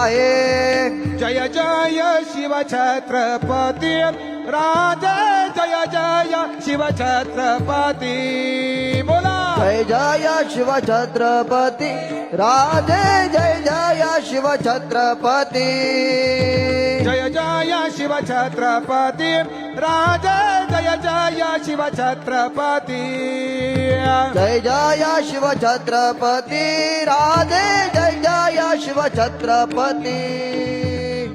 आहे जय जय शिव छत्रपती राजे जय जय शिव छत्रपती बोला। जय जय शिव छत्रपती राधे जय जय शिव छत्रपती जय जय शिव छत्रपती राजे जय जय शिव छत्रपती जय जय शिव छत्रपती राधे जय जय शिव छत्रपती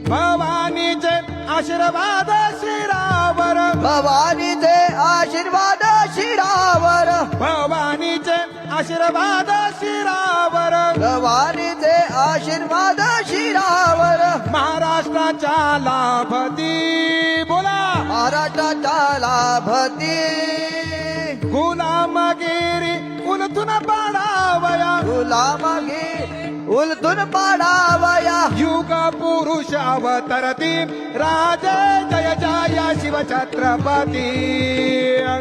भवानीचे आशीर्वाद शिरावर भवानीचे आशीर्वाद शिरावर भवानीचे आशीर्वाद शिरावर भवानीचे आशीर्वाद शिरावर महाराष्ट्राच्या लाभती। बोला। महाराष्ट्राच्या लाभती। गुलामगिरी उलथून पाडावया। गुलामगी उलथून पाडावया. युग पुरुष अवतरती. राजे जय जय शिव छत्रपती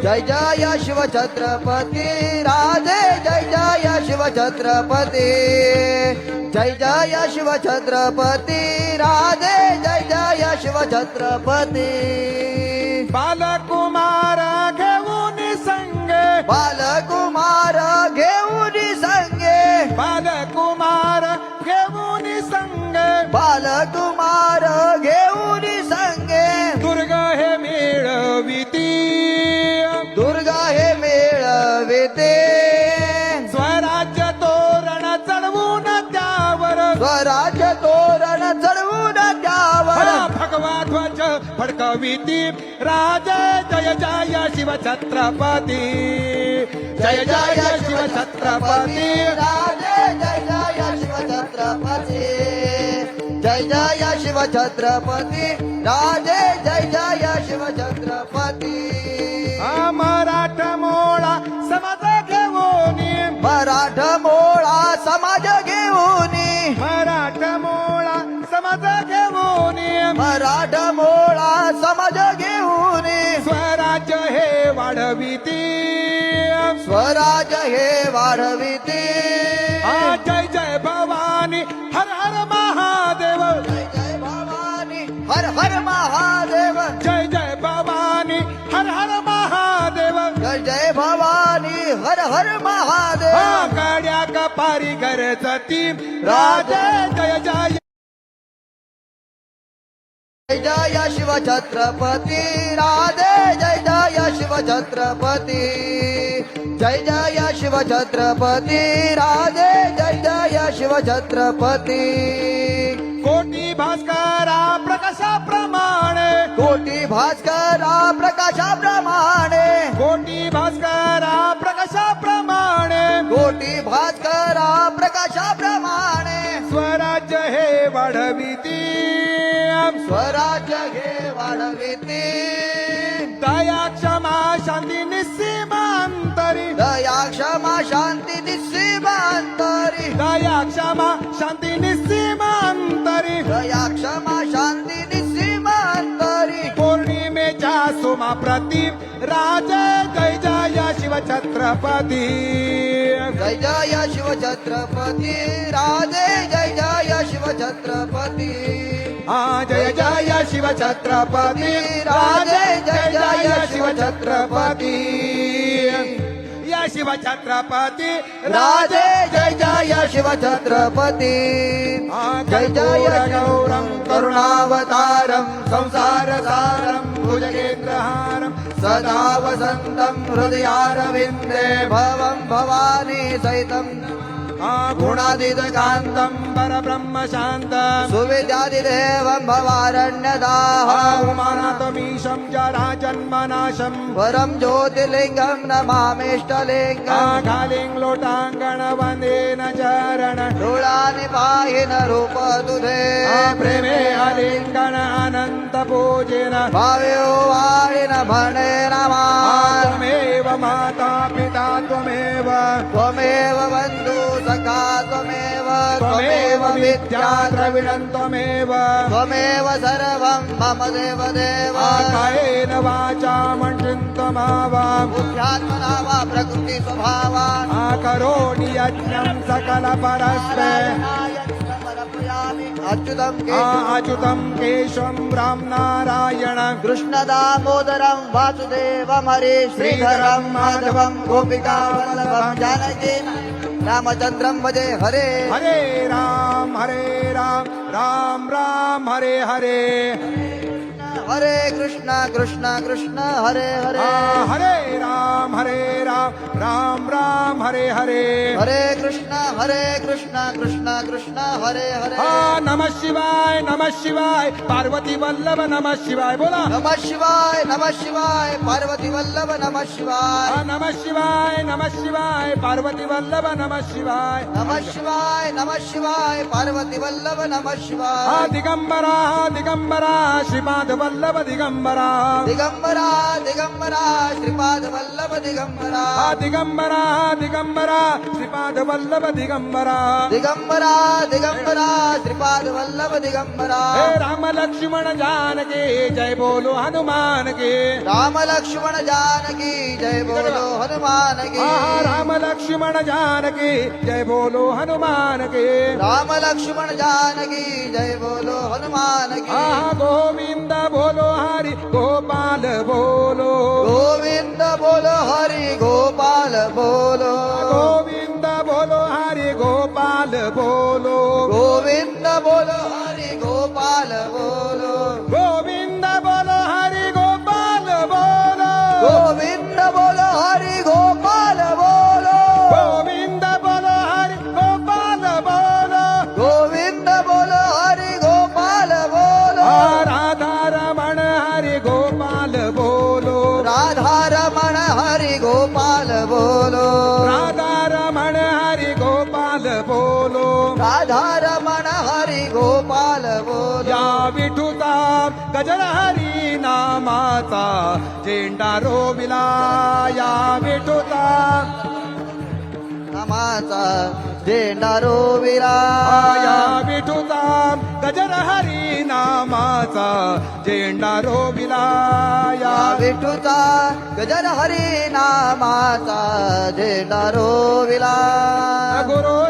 जय जय शिव छत्रपती राधे जय जय शिव छत्रपती जय जय शिव छत्रपती राधे जय जय शिव छत्रपती बालकुमार घेऊन संगे. बालकुमार घेऊन संगे. बालकुमार संगे बालकुमार घेऊन संगे. दुर्ग हे मिळविती. दुर्गा हे मेळविते. स्वराज्य तोरण चढवून त्यावर. स्वराज्य तोरण चढवून त्यावर. भगवा ध्वज फडकविती. राजे जय जय शिव छत्रपती. जय जय शिव छत्रपती. राधे जय जय शिव छत्रपती. जय जय शिव छत्रपती राधे जय जय शिव छत्रपती मराठा मोळा समाज घेऊन मराठ मोळा समाज घेऊन मराठा मोळा समाज घेऊन मराठ मोळा समाज घेऊन स्वराज्य हे वाढविती। स्वराज हे वाढविते। हर महादेव। जय जय भवानी हर हर महादेव। जय जय भवानी हर हर महादेव। गाड्या कपारी गरजती राजे जय जय। जय जय शिव छत्रपती राधे जय जय शिव छत्रपती। जय जय शिव छत्रपती राधे जय जय शिव छत्रपती। कोटी भास्करा कोटी भास्करा प्रकाशाप्रमाणे. कोटी भास्करा प्रकाशाप्रमाणे. कोटी भास्करा प्रकाशाप्रमाणे. स्वराज्य हे वाढविती. स्वराज्य घे वाढविते. दया क्षमा शांती निस्सीमांतरी. दया क्षमा शांती निस्सीमांतरी. दया क्षमा शांती निस्सीमांतरी राजे जय जय शिव छत्रपती जय जय शिव छत्रपती राधे जय जय शिव छत्रपती हा जय जय शिव छत्रपती राजे जय जय शिव छत्रपती या शिव छत्रपती राधे जय जय शिव छत्रपती जय जय गौरम करुणावतारम संसार सारम भुजगेन्द्रहारम सदा वसन्तं हृदयारविन्दे भवं भवानी सहितं गुणादिदकान्तं परब्रह्म शान्तम् सुविद्यादिदेवं भवारण्यदाः उमानाथमीशं जरा जन्मनाशम् वरं ज्योतिर्लिङ्गं नमामिष्टलिङ्गम्। कालिं लोटाङ्गण वन्देन चरण। डोळानि पाहि न रूपदुधे। प्रेमे अलिङ्गण अनन्त पूजिन भावे वाणि न भने नमा। त्वमेव माता पिता त्वमेव। त्वमेव बन्धु सखा त्वमेव त्वमेव विद्या द्रविणं त्वमेव। त्वमेव सर्वं मम देवदेव। कायेन वाचा मण्डिं त्वमावा बुद्ध्यात्मना वा प्रकृति स्वभावा आकरोणि यज्ञं सकलपरस्ते अच्युतम अच्युतम केशम राम नारायण कृष्ण दामोदरम वासुदेव हरे गोपिका जानकी रामचंद्रम भजे हरे। हरे राम हरे राम राम राम हरे हरे। হরে কৃষ্ণ কৃষ্ণ কৃষ্ণ হরে হরে। হরে রাম হরে রাম রাম রাম হরে হরে। হরে কৃষ্ণ হরে কৃষ্ণ কৃষ্ণ কৃষ্ণ হরে হরে। নম শিবায় নম শিবায় পার্বতী বল্লভ নম শিবায় বোলো। নম শিবায় নম শিবায় পার্বতী বল্লভ নম শিবায়। নম শিবায় নম শিবায় পার্বতী বল্লভ নম শিবায়। নম শিবায় নম শিবায় পার্বতী বল্লভ নম শিবায়। দিগম্বরা দিগম্বরা শ্রীমাধবল వల్లభ దిగంబరా. దిగంబరా దిగంబరా శ్రీపాద వల్లభ దిగంబరా. దిగంబరా దిగంబరా శ్రీపాద వల్లభ దిగంబరా. దిగంబరా దిగంబరా శ్రీపాద వల్లభ దిగంబరా. రామ లక్ష్మణ జానకి జయ బోలు హనుమాన్ రామ లక్ష్మణ జానకి జయ బోలో హనుమాన్ రామ లక్ష్మణ జానకి జయ బోలో హనుమాన్ రామ లక్ష్మణ జానకి జయ బోలో హనుమాన్కి বলো হারি গোপাল বলো গোবিন্দ नामाचा झेंडा रोविला या विठुता. नामाचा झेंडा रोविला. या विठुता. गजर हरी नामाचा झेंडा रोविला या विठूचा गजर हरी नामाचा झेंडा रोविला. गुरु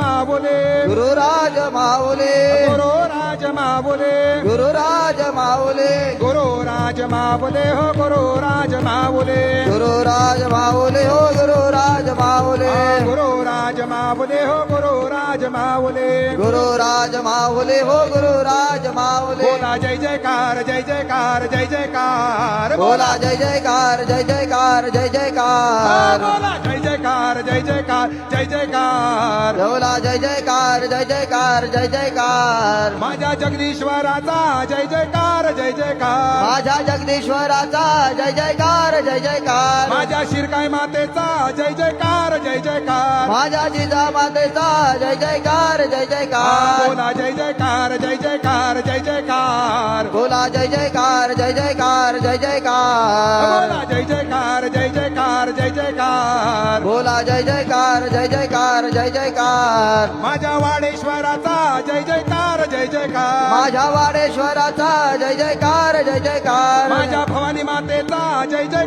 माऊले गुरुराज माऊले गुरु राज माऊले गुरुराज माऊले गुरु राज माऊले हो गुरु राज माऊले गुरुराज माऊले हो गुरुराज माऊले गुरु राज माऊले हो गुरु राज माऊले गुरुराज माऊले हो गुरुराज माऊले बोला जय जयकार जय जयकार जय जयकार बोला जय जयकार जय जयकार जय हा, जयकार बोला जय जयकार जय जयकार जय जयकार बोला जय जयकार जय जयकार जय जयकार माझ्या जगदीश्वराचा जय जयकार जय जयकार माझ्या जगदीश्वराचा जय जयकार जय जयकार माझ्या शिरकाय मातेचा जय जयकार जय जयकार माझ्या जिजा मातेचा जय जयकार जय हा, जयकार बोला जय जयकार जय जयकार जय जयकार. बोला जय जयकार जय जयकार जय जयकार. बोला जय जयकार जय जयकार जय जयकार. बोला जय जयकार जय जयकार जय जयकार. माझ्या वाडेश्वराचा जय जयकार जय जयकार. माझ्या वाडेश्वराचा जय जयकार जय जयकार. माझ्या भवानी मातेचा जय जय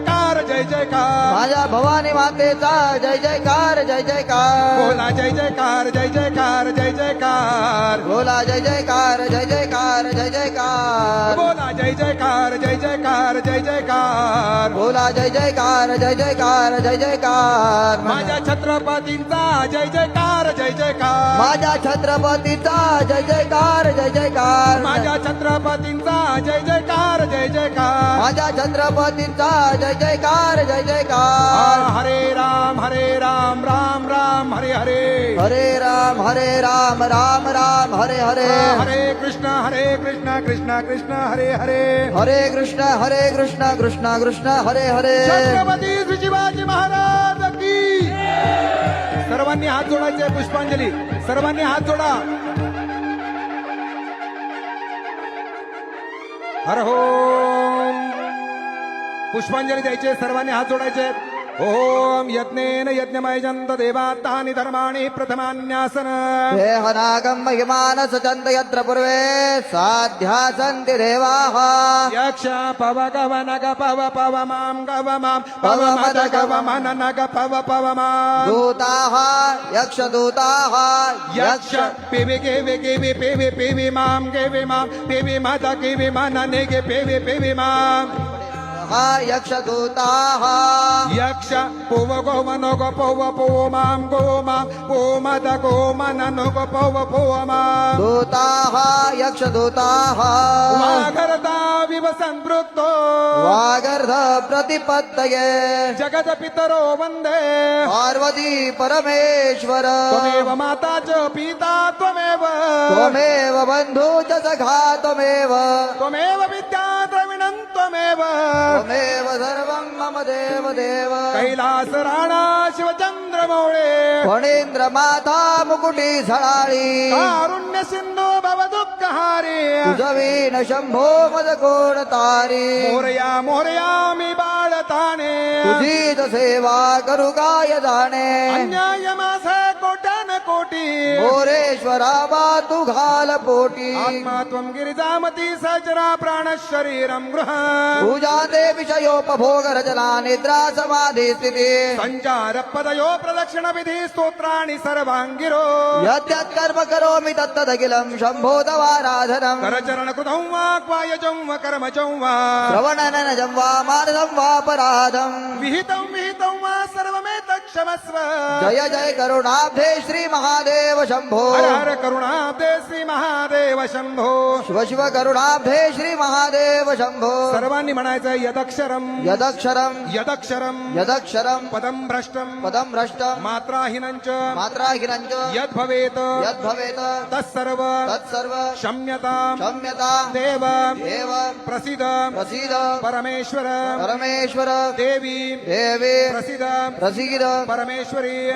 जयकार माझ्या भवानी मातेचा जय जयकार जय जयकार बोला जय जयकार जय जयकार जय जयकार बोला जय जयकार जय जयकार जय जयकार बोला जय जयकार जय जयकार जय जयकार बोला जय जयकार जय जयकार जय जयकार माझ्या छत्रपतींचा जय जयकार जय जयकार माझ्या छत्रपतीचा जय जयकार जय जयकार. माझ्या छत्रपतींचा जय जयकार जय जयकार. माझ्या छत्रपतीचा जय जयकार जय जयकार. हरे राम हरे राम राम राम हरे हरे. हरे राम हरे राम राम राम हरे हरे. हरे कृष्ण हरे कृष्ण कृष्ण कृष्ण हरे हरे. हरे कृष्ण हरे कृष्ण कृष्ण कृष्ण हरे हरे. छत्रपती शिवाजी महाराज की सर्वांनी हात जोडायचे पुष्पांजली. सर्वांनी हात जोडा. हर हो पुष्पांजली द्यायचे सर्वांनी हात जोडायचे ओम यज्ञेन यज्ञमयजन्त देवात्तानि धर्माणि प्रथमान्यासन देहनागं महिमानस चन्द यत्र पूर्वे साध्या सन्ति देवाः यक्ष पव गव नग पव पव मां गव मां पव मद गव मन नग पव पव मां दूताः यक्षदूताः यक्ष पिवि केवि केवि पिवि पिवि मां केवि मां पिवि मद किवि मन निगे पिवि पिवि मां यक्षदूताः। यक्ष पुव गो मनो गो पव पो मां गो मां पो मद गो मन नो गो पव पो मां। दूताः यक्षदूताः। वाघरता विव संपृक्तो वागर्ध प्रतिपत्तये। जगत पितरो वन्दे। पार्वती परमेश्वर। त्वमेव माता च पिता त्वमेव। त्वमेव बन्धु च सखा त्वमेव। त्वमेव विद्या द्रविणं त्वमेव त्वमेव सर्वं मम देव देव कैलास राणा शिवचंद्रमौळे फणींद्र माता मुकुटी झळाळी कारुण्य सिंधू भव दुःखहारी। तुझवीन शंभो मद कोण तारी। मोरया मोरया मी बाळताने तुझीच सेवा करू काय जाणे। अन्याय माझ कोटी मोरेश्वरा बा तू घाल पोटी आत्मा त्वं गिरिजामती सचरा प्राण शरीरं गृह पूजा ते विषयोपभोग रचना निद्रा समाधी स्थिती संचार पदयो प्रदक्षिण विधी स्तोत्राणि सर्वाङ्गिरो यद्यत् कर्म करोमि तत्तदखिलं शम्भो तवाराधनम् करचरण कृतं वा क्वायजं वा कर्मजं वा श्रवणनजं वा मानदं वा पराधम् विहितं विहितं वा सर्वमेतक्षमस्व जय जय करुणाब्धे श्री महादेव शंभो। हर हर करुणाब्दे श्री महादेव शंभो। शिव शिव करुणाब्धे श्री महादेव शंभो। सर्वांनी म्हणायचं यदक्षरम। यदक्षरम। यदक्षरम। यदक्षरम। पदम भ्रष्टम। पदं भ्रष्ट मात्राहीनञ्च मात्राहिरञ्च यद्भवेत। यद्भवेत। तत्सर्व। तत्सर्व। क्षम्यताम्। क्षम्यता। देव। एव प्रसीद। प्रसीद। परमेश्वर। परमेश्वर। देवी। देवे। प्रसीद। प्रसीद। परमेश्वरी